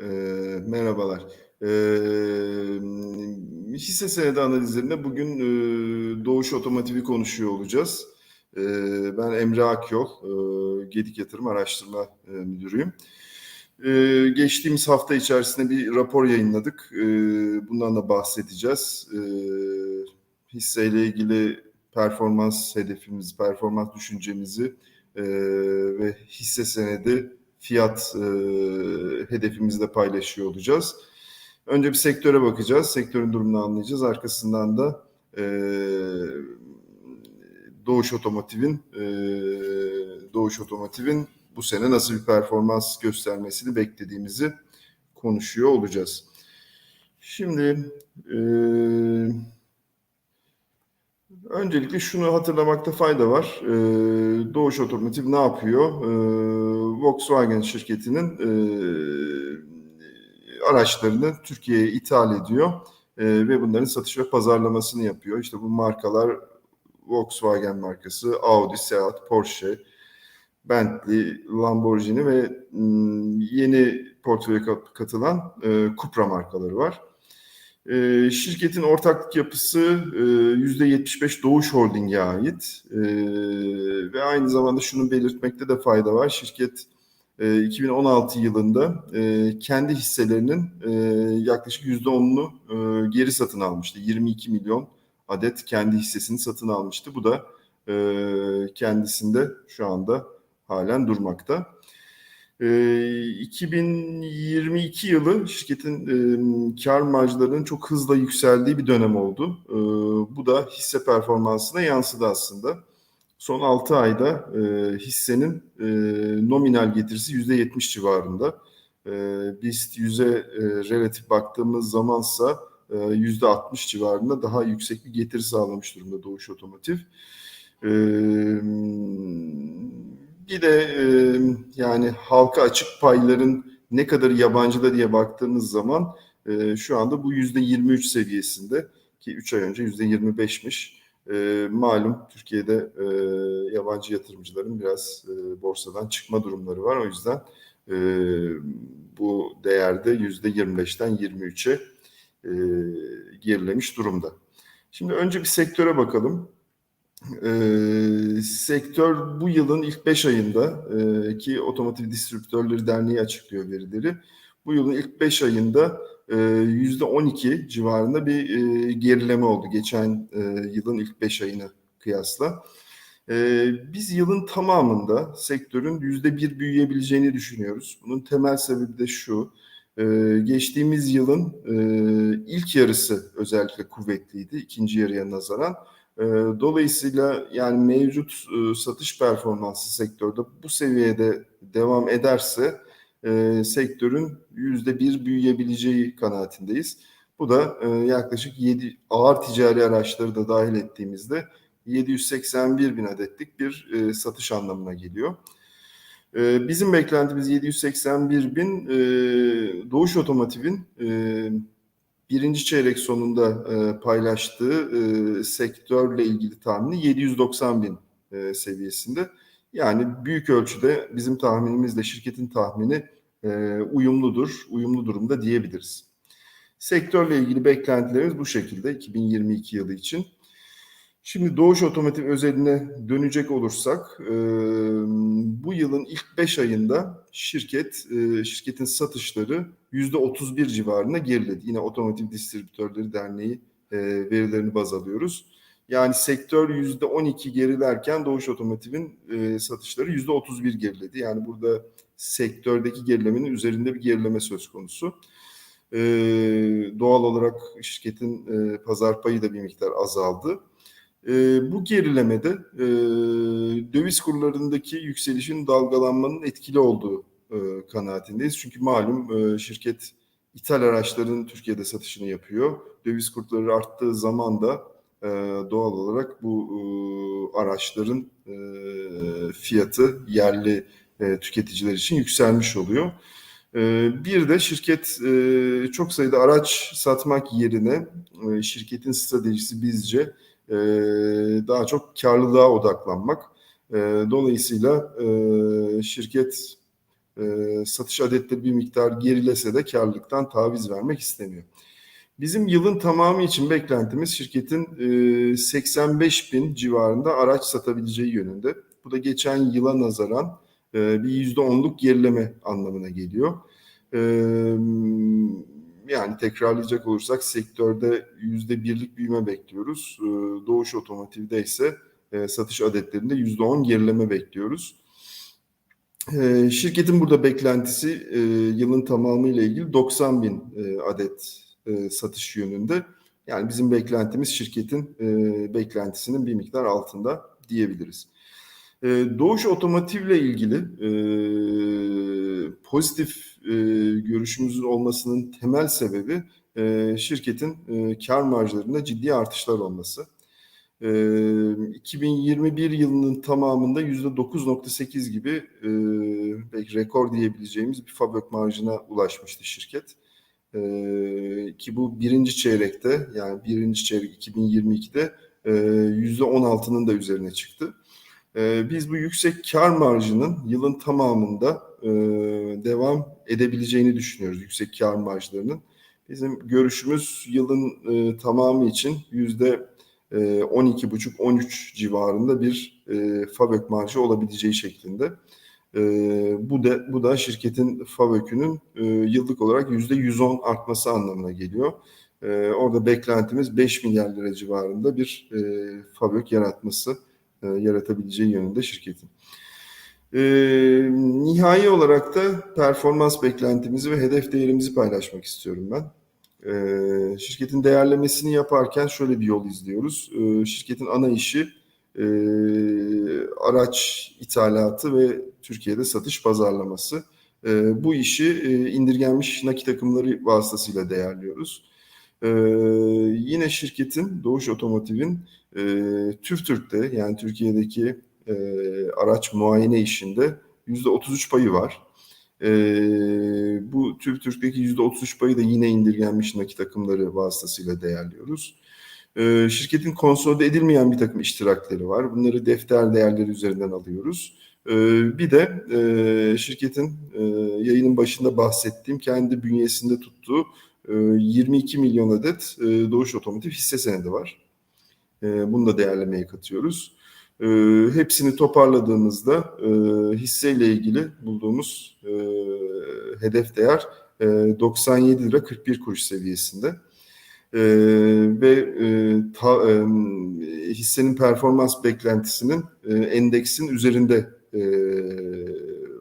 Ee, merhabalar. Ee, hisse senedi analizlerinde bugün e, Doğuş Otomotiv'i konuşuyor olacağız. Ee, ben Emre Akyol, e, Gedik Yatırım Araştırma e, Müdürüyüm. Ee, geçtiğimiz hafta içerisinde bir rapor yayınladık. Ee, bundan da bahsedeceğiz. Ee, hisseyle ilgili performans hedefimizi, performans düşüncemizi e, ve hisse senedi fiyat e, hedefimizi de paylaşıyor olacağız. Önce bir sektöre bakacağız. Sektörün durumunu anlayacağız. Arkasından da e, Doğuş Otomotiv'in e, Doğuş Otomotiv'in bu sene nasıl bir performans göstermesini beklediğimizi konuşuyor olacağız. Şimdi e, öncelikle şunu hatırlamakta fayda var. E, Doğuş Otomotiv ne yapıyor? E, Volkswagen şirketinin e, araçlarını Türkiye'ye ithal ediyor e, ve bunların satış ve pazarlamasını yapıyor. İşte bu markalar Volkswagen markası, Audi, Seat, Porsche, Bentley, Lamborghini ve yeni portföye katılan e, Cupra markaları var. E, şirketin ortaklık yapısı e, %75 Doğuş Holding'e ait e, ve aynı zamanda şunu belirtmekte de fayda var. Şirket e, 2016 yılında e, kendi hisselerinin e, yaklaşık %10'unu e, geri satın almıştı. 22 milyon adet kendi hissesini satın almıştı. Bu da e, kendisinde şu anda halen durmakta. E, 2022 yılı şirketin kar marjlarının çok hızla yükseldiği bir dönem oldu. E, bu da hisse performansına yansıdı aslında. Son 6 ayda hissenin nominal getirisi %70 civarında. E, BIST 100'e e, relatif baktığımız zamansa e, %60 civarında daha yüksek bir getiri sağlamış durumda Doğuş Otomotiv. E, bir de e, yani halka açık payların ne kadar yabancıda diye baktığımız zaman e, şu anda bu %23 seviyesinde ki 3 ay önce %25'miş. E, malum Türkiye'de e, yabancı yatırımcıların biraz e, borsadan çıkma durumları var. O yüzden e, bu değerde %25'ten 23'e e, gerilemiş durumda. Şimdi önce bir sektöre bakalım. E, sektör bu yılın ilk 5 ayında e, ki Otomotiv Distribütörleri Derneği açıklıyor verileri. Bu yılın ilk 5 ayında yüzde 12 civarında bir e, gerileme oldu geçen e, yılın ilk 5 ayına kıyasla. E, biz yılın tamamında sektörün yüzde bir büyüyebileceğini düşünüyoruz. Bunun temel sebebi de şu. Geçtiğimiz yılın ilk yarısı özellikle kuvvetliydi ikinci yarıya nazaran. Dolayısıyla yani mevcut satış performansı sektörde bu seviyede devam ederse e, sektörün yüzde bir büyüyebileceği kanaatindeyiz. Bu da e, yaklaşık 7 ağır ticari araçları da dahil ettiğimizde 781 bin adetlik bir e, satış anlamına geliyor. E, bizim beklentimiz 781 bin e, Doğuş Otomotiv'in e, birinci çeyrek sonunda e, paylaştığı e, sektörle ilgili tahmini 790 bin e, seviyesinde. Yani büyük ölçüde bizim tahminimizle şirketin tahmini e, uyumludur, uyumlu durumda diyebiliriz. Sektörle ilgili beklentilerimiz bu şekilde 2022 yılı için. Şimdi Doğuş Otomotiv özeline dönecek olursak, e, bu yılın ilk 5 ayında şirket e, şirketin satışları %31 civarında geriledi. Yine Otomotiv Distribütörleri Derneği e, verilerini baz alıyoruz. Yani sektör yüzde 12 gerilerken Doğuş Otomotiv'in e, satışları yüzde 31 geriledi. Yani burada sektördeki gerilemenin üzerinde bir gerileme söz konusu. E, doğal olarak şirketin e, pazar payı da bir miktar azaldı. E, bu gerilemede e, döviz kurlarındaki yükselişin dalgalanmanın etkili olduğu e, kanaatindeyiz. Çünkü malum e, şirket ithal araçların Türkiye'de satışını yapıyor. Döviz kurları arttığı zaman da e, doğal olarak bu e, araçların e, fiyatı yerli e, tüketiciler için yükselmiş oluyor. E, bir de şirket e, çok sayıda araç satmak yerine e, şirketin stratejisi bizce daha çok karlılığa odaklanmak. Dolayısıyla şirket e, satış adetleri bir miktar gerilese de karlılıktan taviz vermek istemiyor. Bizim yılın tamamı için beklentimiz şirketin e, 85 bin civarında araç satabileceği yönünde. Bu da geçen yıla nazaran e, bir %10'luk gerileme anlamına geliyor. E, yani tekrarlayacak olursak sektörde %1'lik büyüme bekliyoruz. E, Doğuş Otomotiv'de ise e, satış adetlerinde %10 gerileme bekliyoruz. E, şirketin burada beklentisi e, yılın tamamı ile ilgili 90 bin e, adet e, satış yönünde. Yani bizim beklentimiz şirketin e, beklentisinin bir miktar altında diyebiliriz. E, Doğuş Otomotiv ile ilgili e, pozitif e, görüşümüzün olmasının temel sebebi e, şirketin e, kar marjlarında ciddi artışlar olması. E, 2021 yılının tamamında %9.8 gibi belki rekor diyebileceğimiz bir fabrik marjına ulaşmıştı şirket. Ki bu birinci çeyrekte yani birinci çeyrek 2022'de e, %16'nın da üzerine çıktı. Biz bu yüksek kar marjının yılın tamamında devam edebileceğini düşünüyoruz yüksek kar marjlarının. Bizim görüşümüz yılın e, tamamı için yüzde 12,5-13 civarında bir e, fabrik marjı olabileceği şeklinde. E, bu da bu da şirketin fabökünün e, yıllık olarak yüzde 110 artması anlamına geliyor. E, orada beklentimiz 5 milyar lira civarında bir e, fabrik yaratması, e, yaratabileceği yönünde şirketin. E, nihai olarak da performans beklentimizi ve hedef değerimizi paylaşmak istiyorum ben. E, şirketin değerlemesini yaparken şöyle bir yol izliyoruz. E, şirketin ana işi e, araç ithalatı ve Türkiye'de satış pazarlaması. E, bu işi e, indirgenmiş nakit akımları vasıtasıyla değerliyoruz. E, yine şirketin Doğuş Otomotiv'in e, TÜVTÜRK'te yani Türkiye'deki e, araç muayene işinde %33 payı var. E, bu TÜVTÜRK'teki %33 payı da yine indirgenmiş nakit akımları vasıtasıyla değerliyoruz. E, şirketin konsolide edilmeyen bir takım iştirakleri var. Bunları defter değerleri üzerinden alıyoruz. E, bir de e, şirketin e, yayının başında bahsettiğim kendi bünyesinde tuttuğu e, 22 milyon adet e, Doğuş Otomotiv hisse senedi var. E, bunu da değerlemeye katıyoruz. E, hepsini toparladığımızda e, hisseyle ilgili bulduğumuz e, hedef değer e, 97 lira 41 kuruş seviyesinde. E, ve e, ta, e, hissenin performans beklentisinin e, endeksin üzerinde e,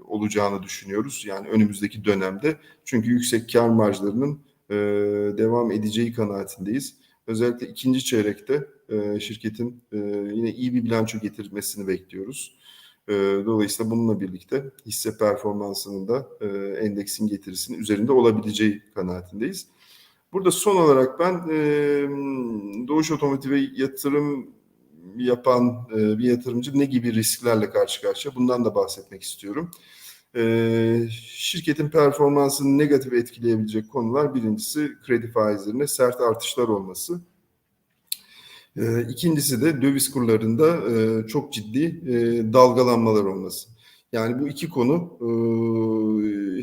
olacağını düşünüyoruz. Yani önümüzdeki dönemde. Çünkü yüksek kar marjlarının e, devam edeceği kanaatindeyiz. Özellikle ikinci çeyrekte e, şirketin e, yine iyi bir bilanço getirmesini bekliyoruz. E, dolayısıyla bununla birlikte hisse performansının da e, endeksin getirisinin üzerinde olabileceği kanaatindeyiz. Burada son olarak ben e, Doğuş Otomotiv'e yatırım yapan e, bir yatırımcı ne gibi risklerle karşı karşıya bundan da bahsetmek istiyorum. E, şirketin performansını negatif etkileyebilecek konular birincisi kredi faizlerine sert artışlar olması. E, ikincisi de döviz kurlarında e, çok ciddi e, dalgalanmalar olması. Yani bu iki konu e,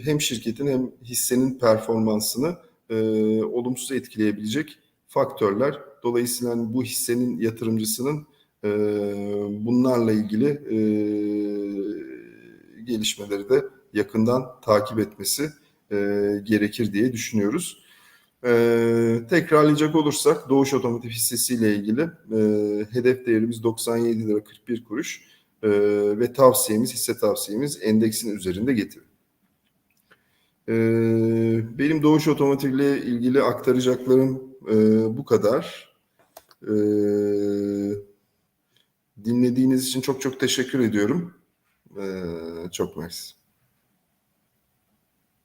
hem şirketin hem hissenin performansını olumsuz etkileyebilecek faktörler. Dolayısıyla hani bu hissenin yatırımcısının bunlarla ilgili gelişmeleri de yakından takip etmesi gerekir diye düşünüyoruz. E, tekrarlayacak olursak Doğuş Otomotiv hissesiyle ilgili e, hedef değerimiz 97 lira 41 kuruş e, ve tavsiyemiz, hisse tavsiyemiz endeksin üzerinde getirin. E, benim Doğuş Otomotiv ile ilgili aktaracaklarım e, bu kadar. E, dinlediğiniz için çok çok teşekkür ediyorum. E, çok mersi.